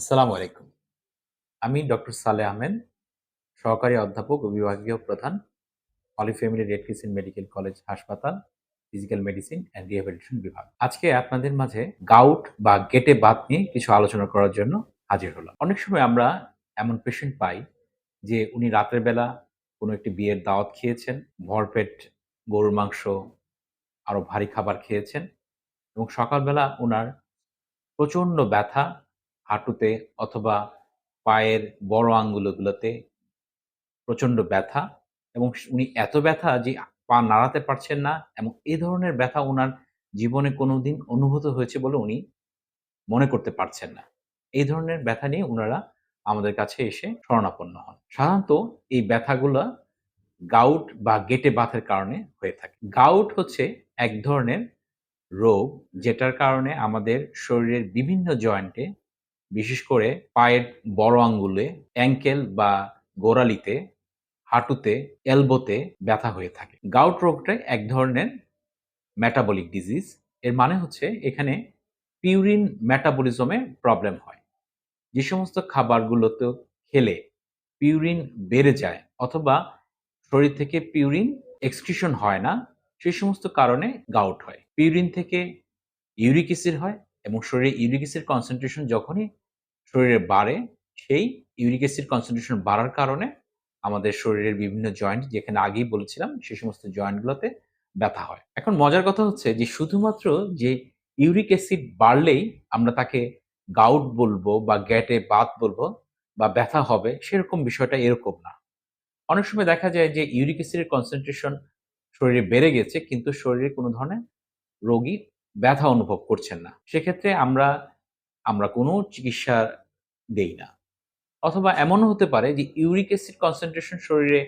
আসসালামু আলাইকুম। আমি ডক্টর সালে আহমেদ, সহকারী অধ্যাপক ও বিভাগীয় প্রধান, holy family red crescent medical college হাসপাতাল, ফিজিক্যাল মেডিসিন অ্যান্ড রিহ্যাবিলিটেশন বিভাগ। আজকে আপনাদের মাঝে গাউট বা গেটে বাত নিয়ে কিছু আলোচনা করার জন্য হাজির হলাম। অনেক সময় আমরা এমন পেশেন্ট পাই যে উনি রাতের বেলা কোনো একটি বিয়ের দাওয়াত খেয়েছেন, ভরপেট গরুর মাংস আরও ভারী খাবার খেয়েছেন এবং সকালবেলা ওনার প্রচণ্ড ব্যথা হাঁটুতে অথবা পায়ের বড় আঙ্গুলগুলোতে প্রচণ্ড ব্যথা এবং উনি এত ব্যথা যে পা নাড়াতে পারছেন না এবং এই ধরনের ব্যথা ওনার জীবনে কোনোদিন অনুভূত হয়েছে বলে উনি মনে করতে পারছেন না। এই ধরনের ব্যথা নিয়ে ওনারা আমাদের কাছে এসে শরণাপন্ন হন। সাধারণত এই ব্যথাগুলো গাউট বা গেটে বাথের কারণে হয়ে থাকে। গাউট হচ্ছে এক ধরনের রোগ যেটার কারণে আমাদের শরীরের বিভিন্ন জয়েন্টে বিশেষ করে পায়ের বড় আঙ্গুলে অ্যাঙ্কেল বা গোড়ালিতে, হাঁটুতে এলবোতে ব্যথা হয়ে থাকে। গাউট রোগটা এক ধরনের মেটাবলিক ডিজিজ এর মানে হচ্ছে এখানে পিউরিন মেটাবলিজমে প্রবলেম হয়। যে সমস্ত খাবারগুলোতে খেলে পিউরিন বেড়ে যায় অথবা শরীর থেকে পিউরিন এক্সক্রিশন হয় না সেই সমস্ত কারণে গাউট হয়। পিউরিন থেকে ইউরিক অ্যাসিড হয় এবং শরীরে ইউরিক অ্যাসিড কনসেন্ট্রেশন যখনই শরীরে বাড়ে, সেই ইউরিক অ্যাসিড কনসেন্ট্রেশন বাড়ার কারণে আমাদের শরীরের বিভিন্ন জয়েন্ট যেখানে আগেই বলেছিলাম সেই সমস্ত জয়েন্টগুলোতে ব্যথা হয়। এখন মজার কথা হচ্ছে যে, শুধুমাত্র যে ইউরিক অ্যাসিড বাড়লেই আমরা তাকে গাউট বলব বা গ্যাটে বাত বলব বা ব্যথা হবে, সেরকম বিষয়টা এরকম না। অনেক সময় দেখা যায় যে, ইউরিক অ্যাসিডের কনসেন্ট্রেশন শরীরে বেড়ে গেছে, কিন্তু শরীরে কোনো ধরনের রোগী ব্যথা অনুভব করছেন না। সেক্ষেত্রে আমরা আমরা কোনো চিকিৎসা দেই না। অথবা এমনও হতে পারে যে ইউরিক অ্যাসিড কনসেন্ট্রেশন শরীরে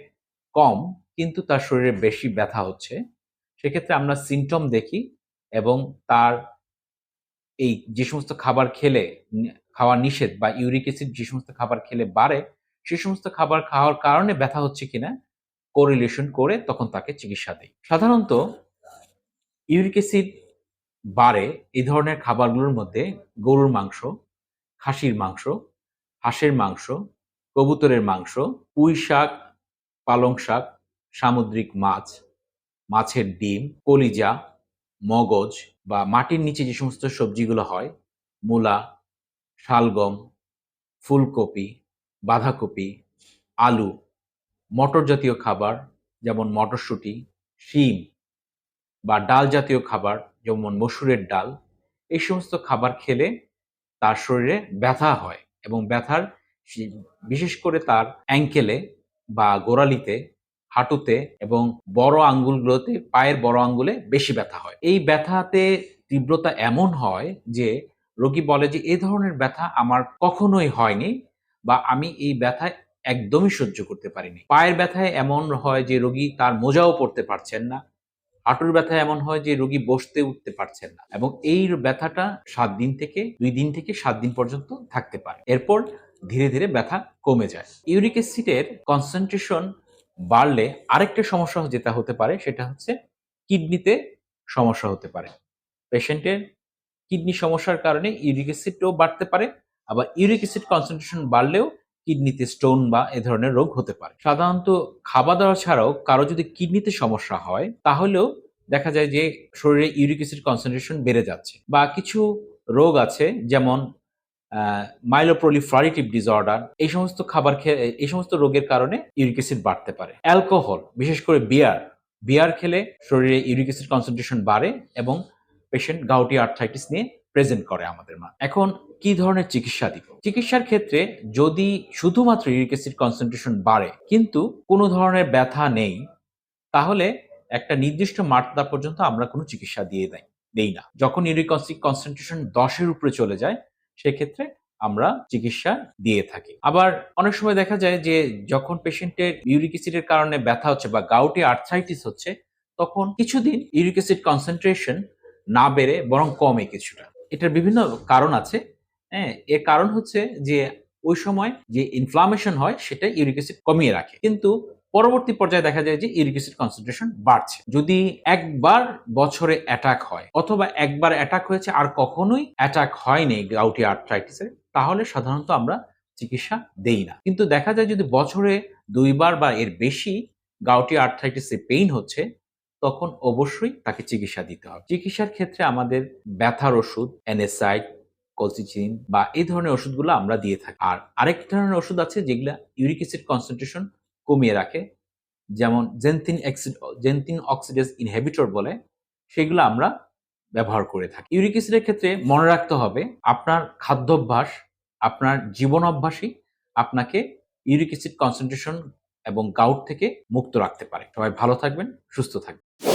কম, কিন্তু তার শরীরে বেশি ব্যথা হচ্ছে। সেক্ষেত্রে আমরা সিমটম দেখি এবং তার এই যে সমস্ত খাবার খেলে, খাওয়া নিষেধ বা ইউরিক অ্যাসিড যে সমস্ত খাবার খেলে বাড়ে, সে সমস্ত খাবার খাওয়ার কারণে ব্যথা হচ্ছে কিনা কোরিলেশন করে তখন তাকে চিকিৎসা দেয় সাধারণত ইউরিক অ্যাসিড বাড়ে এই ধরনের খাবারগুলোর মধ্যে গরুর মাংস, খাসির মাংস, হাঁসের মাংস, কবুতরের মাংস, পুঁই শাক, পালং শাক, সামুদ্রিক মাছ, মাছের ডিম, কলিজা, মগজ বা মাটির নিচে যে সমস্ত সবজিগুলো হয়, মূলা, শালগম, ফুলকপি, বাঁধাকপি, আলু, মটর জাতীয় খাবার যেমন মটরশুঁটি, শিম বা ডাল জাতীয় খাবার যেমন মসুরের ডাল, এই সমস্ত খাবার খেলে তার শরীরে ব্যথা হয় এবং ব্যথার বিশেষ করে তার অ্যাঙ্কেলে বা গোড়ালিতে, হাঁটুতে এবং বড় আঙ্গুলগুলোতে, পায়ের বড় আঙ্গুলে বেশি ব্যথা হয়। এই ব্যথাতে তীব্রতা এমন হয় যে, রোগী বলে যে, এ ধরনের ব্যথা আমার কখনোই হয়নি বা আমি এই ব্যথা একদমই সহ্য করতে পারিনি। পায়ের ব্যথায় এমন হয় যে, রোগী তার মোজাও পড়তে পারছেন না হাঁটুর ব্যথা এমন হয় যে রোগী বসতে উঠতে পারছেন না এবং এই ব্যথাটা সাত দিন থেকে, দুই দিন থেকে সাত দিন পর্যন্ত থাকতে পারে। এরপর ধীরে ধীরে ব্যথা কমে যায়। ইউরিক অ্যাসিডের কনসেন্ট্রেশন বাড়লে আরেকটা সমস্যা যেটা হতে পারে, সেটা হচ্ছে কিডনিতে সমস্যা হতে পারে। পেশেন্টের কিডনি সমস্যার কারণে ইউরিক অ্যাসিডও বাড়তে পারে, আবার ইউরিক অ্যাসিড কনসেন্ট্রেশন বাড়লেও কিডনিতে স্টোন বা এ ধরনের রোগ হতে পারে। সাধারণত খাওয়া দাওয়া ছাড়াও কারও যদি কিডনিতে সমস্যা হয়, তাহলেও দেখা যায় যে শরীরে ইউরিক অ্যাসিড কনসেন্ট্রেশন বেড়ে যাচ্ছে বা কিছু রোগ আছে যেমন মাইলোপ্রোলিফারেটিভ ডিসঅর্ডার এই সমস্ত খাবার খেয়ে, এই সমস্ত রোগের কারণে ইউরিক অ্যাসিড বাড়তে পারে। অ্যালকোহল, বিশেষ করে বিয়ার বিয়ার খেলে শরীরে ইউরিক অ্যাসিড কনসেন্ট্রেশন বাড়ে এবং পেশেন্ট গাউটি আর্থাইটিস নিয়ে প্রেজেন্ট করে আমাদের মা। এখন কি ধরনের চিকিৎসা দিব? চিকিৎসার ক্ষেত্রে যদি শুধুমাত্র ইউরিক অ্যাসিড কনসেন্ট্রেশন বাড়ে, কিন্তু কোনো ধরনের ব্যথা নেই, তাহলে একটা নির্দিষ্ট মাত্রা পর্যন্ত আমরা কোনো চিকিৎসা দিয়ে দেই দেই না। যখন ইউরিক অ্যাসিড কনসেন্ট্রেশন দশের উপরে চলে যায়, সেক্ষেত্রে আমরা চিকিৎসা দিয়ে থাকি। আবার অনেক সময় দেখা যায় যে যখন পেশেন্টের ইউরিক অ্যাসিডের কারণে ব্যথা হচ্ছে বা গাউটে আর্থ্রাইটিস হচ্ছে, তখন কিছুদিন ইউরিক অ্যাসিড কনসেন্ট্রেশন না বেড়ে বরং কমে কিছুটা। এটার বিভিন্ন কারণ আছে। হ্যাঁ এর কারণ হচ্ছে যে ওই সময় যে ইনফ্লামেশন হয়, সেটা ইউরিক অ্যাসিড কমিয়ে রাখে। কিন্তু পরবর্তী পর্যায়ে দেখা যায় যে ইউরিক অ্যাসিড কনসেন্ট্রেশন বাড়ছে। যদি একবার বছরে অ্যাটাক হয়, অথবা একবার অ্যাটাক হয়েছে আর কখনোই অ্যাটাক হয়নি গাউটি আর্থ্রাইটিসে তাহলে সাধারণত আমরা চিকিৎসা দেই না। কিন্তু দেখা যায় যদি বছরে দুইবার বা এর বেশি গাউটি আর্থ্রাইটিসে পেইন হচ্ছে তখন অবশ্যই তাকে চিকিৎসা দিতে হবে। চিকিৎসার ক্ষেত্রে আমাদের ব্যথার ওষুধ এনএসআই কলসিচিন বা এই ধরনের ওষুধগুলো আমরা দিয়ে থাকি। আর আরেক ধরনের ওষুধ আছে যেগুলো ইউরিক অ্যাসিড কনসেন্ট্রেশন কমিয়ে রাখে, যেমন জেনথিন অক্সিড জেনথিন অক্সিডেজ ইনহেবিটর বলে, সেগুলো আমরা ব্যবহার করে থাকি। ইউরিক অ্যাসিডের ক্ষেত্রে মনে রাখতে হবে, আপনার খাদ্যাভ্যাস, আপনার জীবন অভ্যাসই আপনাকে ইউরিক অ্যাসিড কনসেন্ট্রেশন এবং গাউট থেকে মুক্ত রাখতে পারে। সবাই ভালো থাকবেন সুস্থ থাকবেন।